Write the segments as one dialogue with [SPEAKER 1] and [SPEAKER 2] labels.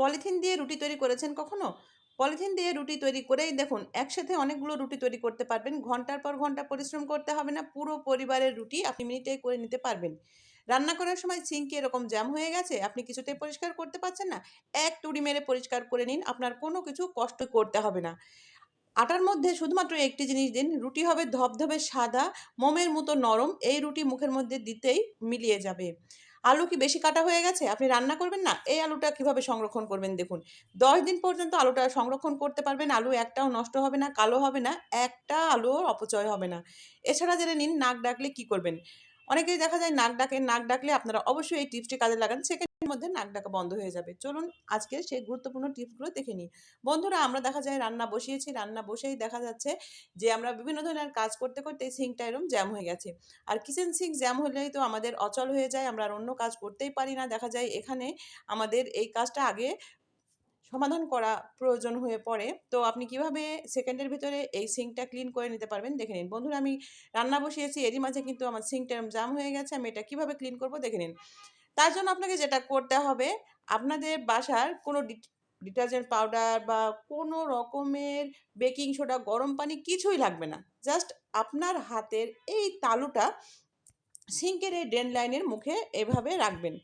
[SPEAKER 1] Polythene দিয়ে রুটি তৈরি করেছেন কখনো? পলিথিন দিয়ে রুটি তৈরি করেই দেখুন, একসাথে অনেকগুলো রুটি তৈরি করতে পারবেন। ঘণ্টার পর ঘণ্টা পরিশ্রম করতে হবে না, পুরো পরিবারের রুটি আপনি মিনিটে করে নিতে পারবেন। রান্না করার সময় সিঙ্কি এরকম জ্যাম হয়ে গেছে, আপনি কিছুতেই পরিষ্কার করতে পারছেন না। এক টুড়ি মেরে পরিষ্কার করে নিন, আপনার কোনো কিছু কষ্ট করতে হবে না। আটার মধ্যে শুধুমাত্র একটি জিনিস দিন, রুটি হবে ধবধবে সাদা, মোমের মতো নরম, এই রুটি মুখের মধ্যে দিতেই মিলিয়ে যাবে। আলু কি বেশি কাটা হয়ে গেছে? আপনি রান্না করবেন না? এই আলুটা কীভাবে সংরক্ষণ করবেন দেখুন। দশ দিন পর্যন্ত আলুটা সংরক্ষণ করতে পারবেন, আলু একটাও নষ্ট হবে না, কালো হবে না, একটা আলুও অপচয় হবে না। এছাড়া জেনে নিন, নাক ডাকলে কি করবেন? অনেকেই দেখা যায় নাক ডাকে, নাক ডাকলে আপনারা অবশ্যই এই টিপসটি কাজে লাগান। সেকেন্ডের মধ্যে নাক ডাকা বন্ধ হয়ে যাবে। চলুন আজকে সেই গুরুত্বপূর্ণ টিপসগুলো দেখে নিই। বন্ধুরা, আমরা দেখা যায় রান্না বসিয়েছি, রান্না বসেই দেখা যাচ্ছে যে আমরা বিভিন্ন ধরনের কাজ করতে করতে সিঙ্কটা এরম জ্যাম হয়ে গেছে। আর কিচেন সিঙ্ক জ্যাম হলেই তো আমাদের অচল হয়ে যায়, আমরা আর অন্য কাজ করতেই পারি না। দেখা যায় এখানে আমাদের এই কাজটা আগে সমাধান করা প্রয়োজন হয়ে পড়ে। তো আপনি কীভাবে সেকেন্ডের ভিতরে এই সিঙ্কটা ক্লিন করে নিতে পারবেন দেখে নিন। বন্ধুরা, আমি রান্না বসিয়েছি, এরই মাঝে কিন্তু আমার সিঙ্কটা জাম হয়ে গেছে, আমি এটা কীভাবে ক্লিন করব দেখে নিন। তার জন্য আপনাকে যেটা করতে হবে, আপনাদের বাসার কোনো ডিটারজেন্ট পাউডার বা কোনো রকমের বেকিং সোডা, গরম পানি কিছুই লাগবে না। জাস্ট আপনার হাতের এই তালুটা সিঙ্কের এই ড্রেন লাইনের মুখে এভাবে রাখবেন।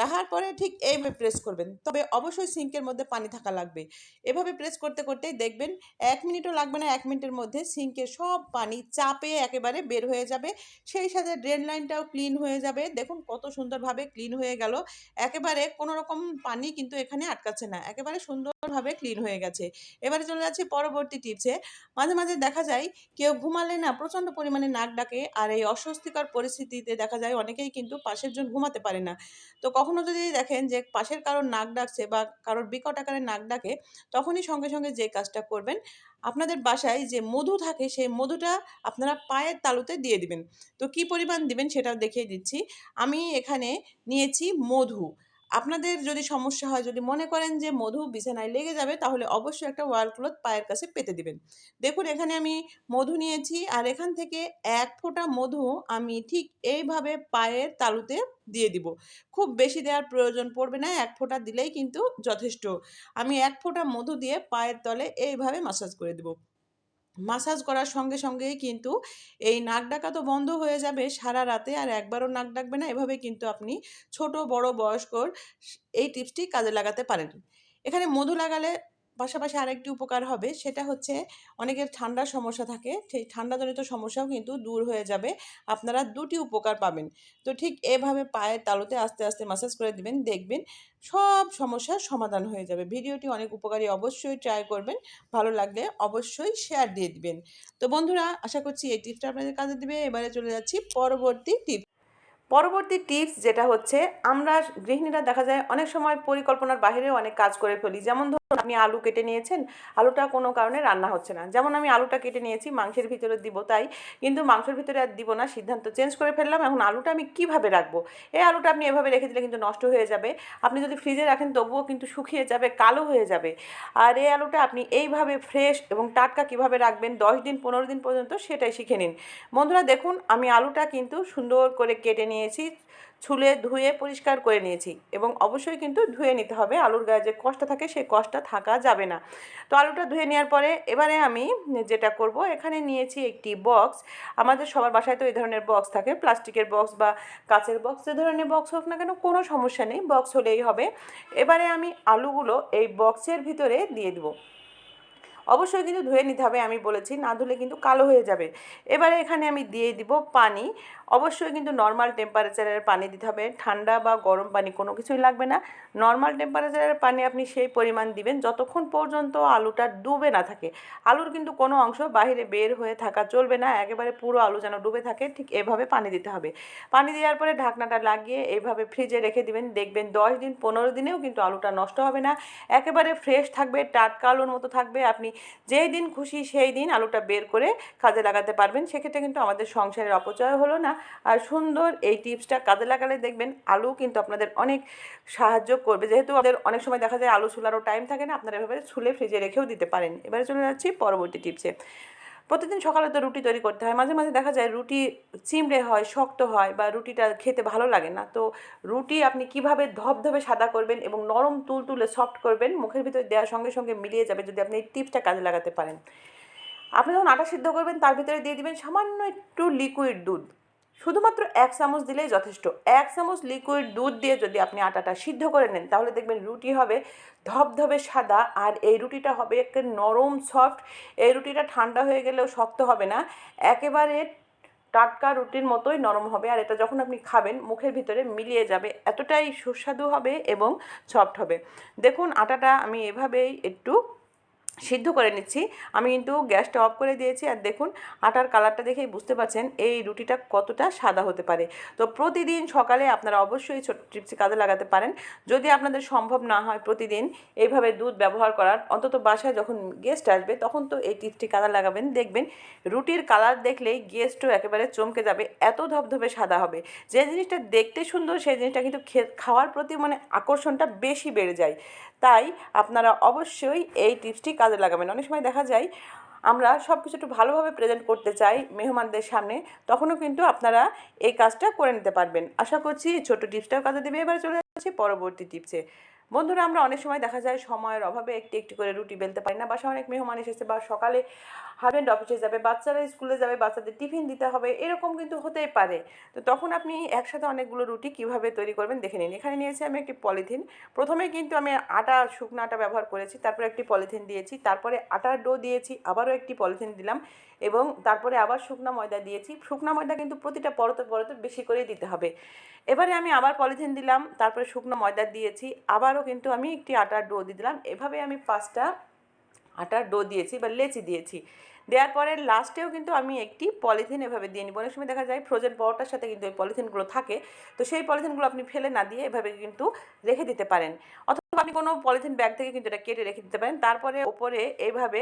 [SPEAKER 1] রাখার পরে ঠিক এইভাবে প্রেস করবেন। তবে অবশ্যই সিঙ্কের মধ্যে পানি থাকা লাগবে। এভাবে প্রেস করতে করতেই দেখবেন এক মিনিটও লাগবে না, এক মিনিটের মধ্যে সিঙ্কের সব পানি চাপে একেবারে বের হয়ে যাবে। সেই সাথে ড্রেন লাইনটাও ক্লিন হয়ে যাবে। দেখুন কত সুন্দরভাবে ক্লিন হয়ে গেল। একেবারে কোনো রকম পানি কিন্তু এখানে আটকাচ্ছে না। একেবারে সুন্দরভাবে ক্লিন হয়ে গেছে। এবারে চলে যাচ্ছি পরবর্তী টিপসে মাঝে মাঝে দেখা যায় কেউ ঘুমালে না প্রচণ্ড পরিমাণে নাক ডাকে আর এই অস্বস্তিকর পরিস্থিতিতে দেখা যায় অনেকেই কিন্তু পাশের জন ঘুমাতে পারে না। তো কখনো যদি দেখেন যে পাশের কারোর নাক ডাকছে বা কারোর বিকট আকারে নাক ডাকে, তখনই সঙ্গে সঙ্গে যে কাজটা করবেন, আপনাদের বাসায় যে মধু থাকে, সেই মধুটা আপনারা পায়ের তালুতে দিয়ে দিবেন। তো কি পরিমাণ দিবেন সেটাও দেখিয়ে দিচ্ছি। আমি এখানে নিয়েছি মধু। আপনাদের যদি সমস্যা হয়, যদি মনে করেন যে মধু বিছানায় লেগে যাবে, তাহলে অবশ্যই একটা ওয়াল ক্লথ পায়ের কাছে পেতে দিবেন। দেখুন, এখানে আমি মধু নিয়েছি আর এখান থেকে এক ফোঁটা মধু আমি ঠিক এইভাবে পায়ের তালুতে দিয়ে দিব। খুব বেশি দেওয়ার প্রয়োজন পড়বে না, এক ফোঁটা দিলেই কিন্তু যথেষ্ট। আমি এক ফোঁটা মধু দিয়ে পায়ের তলে এইভাবে মাসাজ করে দেবো। মাসাজ করার সঙ্গে সঙ্গেই কিন্তু এই নাক ডাকা তো বন্ধ হয়ে যাবে সারা রাতে আর একবারও নাক ডাকবে না। এভাবে কিন্তু আপনি ছোট, বড়, বয়স্কর এই টিপসটি কাজে লাগাতে পারেন। এখানে মধু লাগালে পাশাপাশি আরেকটি উপকার হবে, সেটা হচ্ছে অনেকের ঠান্ডার সমস্যা থাকে, সেই ঠান্ডাজনিত সমস্যাও কিন্তু দূর হয়ে যাবে। আপনারা দুটি উপকার পাবেন। তো ঠিক এভাবে পায়ের তালুতে আস্তে আস্তে মাসাজ করে দিবেন, দেখবেন সব সমস্যার সমাধান হয়ে যাবে। ভিডিওটি অনেক উপকারী, অবশ্যই ট্রাই করবেন। ভালো লাগলে অবশ্যই শেয়ার দিয়ে দিবেন। তো বন্ধুরা, আশা করছি এই টিপসটা আপনাদের কাজে দিবে। এবারে চলে যাচ্ছি পরবর্তী টিপ পরবর্তী টিপস যেটা হচ্ছে, আমরা গৃহিণীরা দেখা যায় অনেক সময় পরিকল্পনার বাইরেও অনেক কাজ করে ফেলি। যেমন আপনি আলু কেটে নিয়েছেন, আলুটা কোনো কারণে রান্না হচ্ছে না। যেমন আমি আলুটা কেটে নিয়েছি, মাংসের ভিতরে দিব তাই, কিন্তু মাংসের ভিতরে আর দিব না, সিদ্ধান্ত চেঞ্জ করে ফেললাম। এখন আলুটা আমি কীভাবে রাখব? এই আলুটা আপনি এভাবে রেখে দিলে কিন্তু নষ্ট হয়ে যাবে। আপনি যদি ফ্রিজে রাখেন, তবুও কিন্তু শুকিয়ে যাবে, কালো হয়ে যাবে। আর এই আলুটা আপনি এইভাবে ফ্রেশ এবং টাটকা কীভাবে রাখবেন, দশ দিন, পনেরো দিন পর্যন্ত সেটাই শিখে নিন। বন্ধুরা, দেখুন, আমি আলুটা কিন্তু সুন্দর করে কেটে নিয়েছি। ছুলে ধুয়ে পরিষ্কার করে নিয়েছি এবং অবশ্যই কিন্তু ধুয়ে নিতে হবে। আলুর গায়ে যে কষ্ট থাকে সেই কষ্টটা থাকা যাবে না। তো আলুটা ধুয়ে নেওয়ার পরে এবারে আমি যেটা করব, এখানে নিয়েছি একটি বক্স। আমাদের সবার বাসায় তো এই ধরনের বক্স থাকে, প্লাস্টিকের বক্স বা কাচের বক্স, যে ধরনের বক্স হোক না কেন, কোনো সমস্যা নেই, বক্স হলেই হবে। এবারে আমি আলুগুলো এই বক্সের ভিতরে দিয়ে দেবো। অবশ্যই কিন্তু ধুয়ে নিতে হবে, আমি বলেছি। না ধুলে কিন্তু কালো হয়ে যাবে। এবারে এখানে আমি দিয়ে দিব পানি। অবশ্যই কিন্তু নর্মাল টেম্পারেচারের পানি দিতে হবে। ঠান্ডা বা গরম পানি কোনো কিছুই লাগবে না। নর্মাল টেম্পারেচারের পানি আপনি সেই পরিমাণ দিবেন, যতক্ষণ পর্যন্ত আলুটা ডুবে না থাকে। আলুর কিন্তু কোনো অংশ বাহিরে বের হয়ে থাকা চলবে না, একেবারে পুরো আলু যেন ডুবে থাকে, ঠিক এভাবে পানি দিতে হবে। পানি দেওয়ার পরে ঢাকনাটা লাগিয়ে এইভাবে ফ্রিজে রেখে দিবেন। দেখবেন দশ দিন, পনেরো দিনেও কিন্তু আলুটা নষ্ট হবে না। একেবারে ফ্রেশ থাকবে, টাটকা আলুর মতো থাকবে। আপনি যেই দিন খুশি সেই দিন আলুটা বের করে কাজে লাগাতে পারবেন। সেক্ষেত্রে কিন্তু আমাদের সংসারের অপচয় হলো না। আর সুন্দর এই টিপসটা কাজে লাগালে দেখবেন আলু কিন্তু আপনাদের অনেক সাহায্য করবে। যেহেতু আমাদের অনেক সময় দেখা যায় আলু ছুলারও টাইম থাকে না, আপনারা এভাবে ছুলে ফ্রিজে রেখেও দিতে পারেন। এবারে চলে যাচ্ছি পরবর্তী টিপসে। প্রতিদিন সকালে তো রুটি তৈরি করতে হয়। মাঝে মাঝে দেখা যায় রুটি চিমড়ে হয়, শক্ত হয় বা রুটিটা খেতে ভালো লাগে না। তো রুটি আপনি কীভাবে ধবধবে সাদা করবেন এবং নরম তুল তুলে সফট করবেন মুখের ভিতরে দেওয়ার সঙ্গে সঙ্গে মিলিয়ে যাবে যদি আপনি এই টিপসটা কাজে লাগাতে পারেন। আপনি যখন আটা সিদ্ধ করবেন, তার ভিতরে দিয়ে দিবেন সামান্য একটু লিকুইড দুধ। শুধুমাত্র এক চামচ দিলেই যথেষ্ট। এক চামচ লিকুইড দুধ দিয়ে যদি আপনি আটাটা সিদ্ধ করে নেন, তাহলে দেখবেন রুটি হবে ধবধবে সাদা আর এই রুটিটা হবে একটা নরম সফট এই রুটিটা ঠান্ডা হয়ে গেলেও শক্ত হবে না, একেবারে টাটকা রুটির মতোই নরম হবে আর এটা যখন আপনি খাবেন, মুখের ভিতরে মিলিয়ে যাবে, এতটাই সুস্বাদু হবে এবং সফট হবে। দেখুন আটাটা আমি এভাবেই একটু সিদ্ধ করে নিচ্ছি। আমি কিন্তু গ্যাসটা অফ করে দিয়েছি আর দেখুন, আটার কালারটা দেখেই বুঝতে পারছেন এই রুটিটা কতটা সাদা হতে পারে। তো প্রতিদিন সকালে আপনারা অবশ্যই ছোট টিপসি কাজে লাগাতে পারেন। যদি আপনাদের সম্ভব না হয় প্রতিদিন এইভাবে দুধ ব্যবহার করার, অন্তত বাসায় যখন গেস্ট আসবে তখন তো এই টিপসটি কাজে লাগাবেন। দেখবেন রুটির কালার দেখলেই গেস্টও একেবারে চমকে যাবে, এত ধবধবে সাদা হবে। যে জিনিসটা দেখতে সুন্দর সেই জিনিসটা কিন্তু খাওয়ার প্রতি মানে আকর্ষণটা বেশি বেড়ে যায়। তাই আপনারা অবশ্যই এই টিপসটি কাজে লাগাবেন। অনেক সময় দেখা যায়, আমরা সব কিছু একটু ভালোভাবে প্রেজেন্ট করতে চাই মেহমানদের সামনে, তখনও কিন্তু আপনারা এই কাজটা করে নিতে পারবেন। আশা করছি এই ছোটো টিপসটাও কাজে দেবে। এবার চলে যাচ্ছি পরবর্তী টিপসে। বন্ধুরা, আমরা অনেক সময় দেখা যায়, সময়ের অভাবে একটি একটি করে রুটি বেলতে পারি না। বাসা অনেক মেহমান এসেছে বা সকালে হাজব্যান্ড অফিসে যাবে, বাচ্চারা স্কুলে যাবে, বাচ্চাদের টিফিন দিতে হবে, এরকম কিন্তু হতেই পারে। তো তখন আপনি একসাথে অনেকগুলো রুটি কীভাবে তৈরি করবেন দেখে নিন। এখানে নিয়েছি আমি একটি পলিথিন। প্রথমে কিন্তু আমি আটা, শুকনো আটা ব্যবহার করেছি, তারপরে একটি পলিথিন দিয়েছি, তারপরে আটার ডো দিয়েছি, আবারও একটি পলিথিন দিলাম এবং তারপরে আবার শুকনো ময়দা দিয়েছি। শুকনো ময়দা কিন্তু প্রতিটা পরতে পরতে বেশি করেই দিতে হবে। এবারে আমি আবার পলিথিন দিলাম, তারপরে শুকনো ময়দা দিয়েছি, আবারও কিন্তু আমি একটি আটার ডো দিয়ে দিলাম। এভাবে আমি পাঁচটা আটার ডো দিয়েছি বা লেচি দিয়েছি। দেওয়ার পরে লাস্টেও কিন্তু আমি একটি পলিথিন এভাবে দিয়ে নিব। অনেক সময় দেখা যায় ফ্রোজেন পাওয়ারটার সাথে কিন্তু ওই পলিথিনগুলো থাকে। তো সেই পলিথিনগুলো আপনি ফেলে না দিয়ে এভাবে কিন্তু রেখে দিতে পারেন। আপনি কোনো পলিথিন ব্যাগ থেকে কিন্তু এটা কেটে রেখে দিতে পারেন। তারপরে ওপরে এইভাবে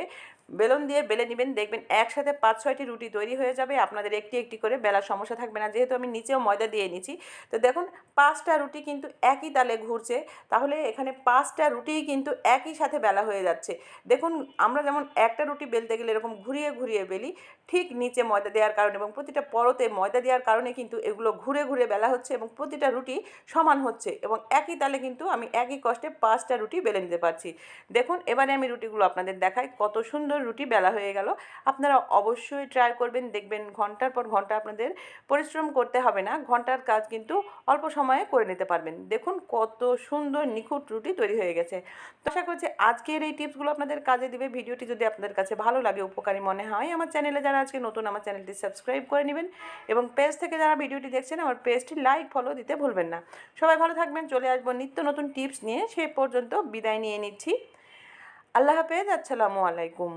[SPEAKER 1] বেলুন দিয়ে বেলে নেবেন। দেখবেন একসাথে পাঁচ, ছয়টি রুটি তৈরি হয়ে যাবে। আপনাদের একটি একটি করে বেলার সমস্যা থাকবে না। যেহেতু আমি নিচেও ময়দা দিয়ে নিচ্ছি তো দেখুন, পাঁচটা রুটি কিন্তু একই তালে ঘুরছে। তাহলে এখানে পাঁচটা রুটিই কিন্তু একই সাথে বেলা হয়ে যাচ্ছে। দেখুন, আমরা যেমন একটা রুটি বেলতে গেলে এরকম ঘুরিয়ে ঘুরিয়ে বেলি, ঠিক নিচে ময়দা দেওয়ার কারণে এবং প্রতিটা পরতে ময়দা দেওয়ার কারণে কিন্তু এগুলো ঘুরে ঘুরে বেলা হচ্ছে এবং প্রতিটা রুটি সমান হচ্ছে এবং একই তালে কিন্তু আমি একই কষ্টে পাঁচটা রুটি বেলে নিতে পারছি। দেখুন, এবারে আমি রুটিগুলো আপনাদের দেখাই। কত সুন্দর রুটি বেলা হয়ে গেল। আপনারা অবশ্যই ট্রাই করবেন, দেখবেন ঘণ্টার পর ঘণ্টা আপনাদের পরিশ্রম করতে হবে না। ঘণ্টার কাজ কিন্তু অল্প সময়ে করে নিতে পারবেন। দেখুন, কত সুন্দর নিখুঁত রুটি তৈরি হয়ে গেছে। তো আশা করছি আজকের এই টিপসগুলো আপনাদের কাজে দিবে। ভিডিওটি যদি আপনাদের কাছে ভালো লাগে, উপকারী মনে হয়, আমার চ্যানেলে যারা আজকে নতুন, আমার চ্যানেলটি সাবস্ক্রাইব করে নেবেন এবং পেজ থেকে যারা ভিডিওটি দেখছেন, আমার পেজটি লাইক ফলো দিতে ভুলবেন না। সবাই ভালো থাকবেন। চলে আসব নিত্য নতুন টিপস নিয়ে। সে পর্যন্ত বিদায় নিয়ে নিচ্ছি। আল্লাহ হাফেজ আসসালামু আলাইকুম।